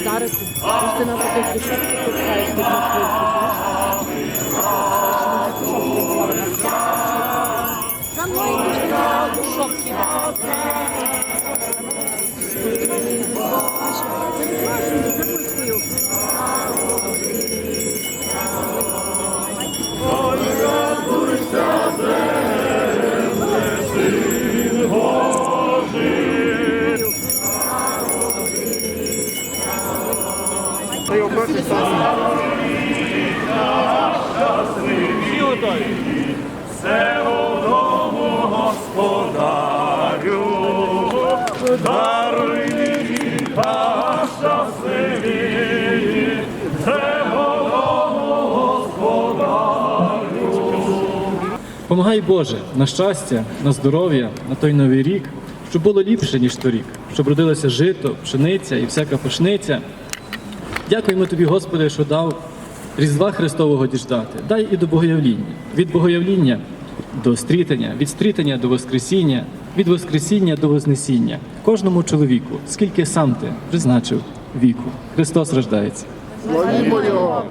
Старику, ти на таких десятках підпаєш Та й оберти сам. Всі готові. Все одному господарю, даруй та щасливі. Все одному господарю. Помагай Боже на щастя, на здоров'я, на той новий рік, щоб було ліпше, ніж торік, щоб родилося жито, пшениця і всяка пошниця. Дякуємо тобі, Господи, що дав Різдва Христового діждати. Дай і до богоявління. Від богоявління до стрітання, від стрітання до Воскресіння, від Воскресіння до Вознесіння. Кожному чоловіку, скільки сам ти призначив віку. Христос рождається. Славімо його!